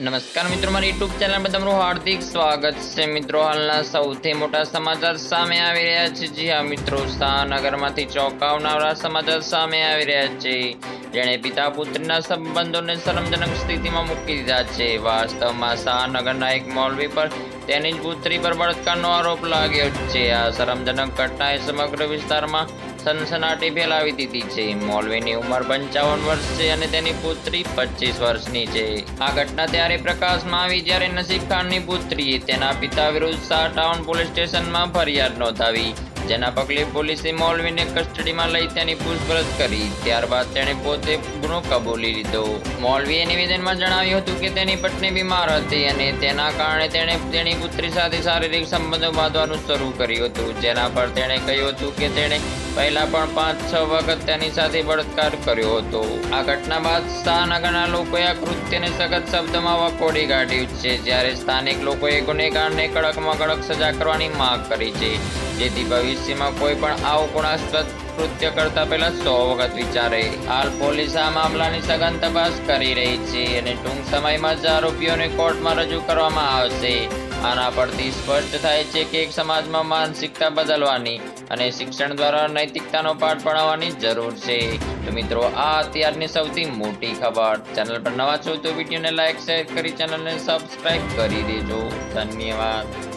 નમસ્કાર મિત્રો, મારી યુટ્યુબ ચેનલ પર તમારું હાર્દિક સ્વાગત છે. મિત્રો, હાલના સૌથી મોટા સમાચાર સામે આવી રહ્યા છે. જી હા, મિત્રો, શાહનગરમાંથી ચોંકાવનારા સમાચાર સામે આવી રહ્યા છે. જેણે પિતા પુત્રના સંબંધોને શરમજનક સ્થિતિમાં મૂકી દીધા છે. વાસ્તવમાં શાહનગરના એક મૌલવી પર તેની જ પુત્રી પર બળાત્કારનો આરોપ લાગ્યો છે. આ શરમજનક ઘટનાએ સમગ્ર વિસ્તારમાં સનસનાટી ફેલાવી દીધી છે. મોલવીની ઉંમર પંચાવન વર્ષ છે અને તેની પુત્રી પચીસ વર્ષની છે. આ ઘટના ત્યારે પ્રકાશમાં આવી જ્યારે નસીબ ખાનની પુત્રીએ તેના પિતા વિરુદ્ધ શાહ ટાઉન પોલીસ સ્ટેશનમાં ફરિયાદ નોંધાવી. જેના પગલે પોલીસે મૌલવીને કસ્ટડીમાં લઈ તેની પૂછપરછ કરી. ત્યારબાદ તેણે પોતે ગુનો કબૂલી લીધો. મૌલવીએ નિવેદનમાં જણાવ્યું હતું કે તેની પત્ની બીમાર હતી અને તેના કારણે તેણે તેની પુત્રી સાથે શારીરિક સંબંધો બાંધવાનું શરૂ કર્યું હતું. જેના પર તેણે કહ્યું હતું કે તેણે પહેલા પણ પાંચ છ વખત તેની સાથે બળાત્કાર કર્યો હતો. આ ઘટના બાદ શાહનગરના લોકોએ આ કૃત્યને સખત શબ્દમાં વખોડી કાઢ્યું છે, જ્યારે સ્થાનિક લોકોએ ગુનેગારને કડકમાં કડક સજા કરવાની માંગ કરી છે. જેથી ભવિષ્યમાં કોઈ પણ આવું ગુણાસ્પદ કૃત્ય કરતા પહેલા સો વખત વિચારે. હાલ પોલીસ આ મામલાની સઘન તપાસ કરી રહી છે અને ટૂંક સમયમાં જ આરોપીઓને કોર્ટમાં રજૂ કરવામાં આવશે. આના પરથી સ્પષ્ટ થાય છે કે એક સમાજમાં માનસિકતા બદલવાની અને શિક્ષણ દ્વારા નૈતિકતાનો પાઠ ભણાવવાની જરૂર છે. તો મિત્રો, આ અત્યારની સૌથી મોટી ખબર. ચેનલ પર નવા છો તો વિડીયોને લાઈક, શેર કરી, ચેનલને સબસ્ક્રાઇબ કરી દેજો. ધન્યવાદ.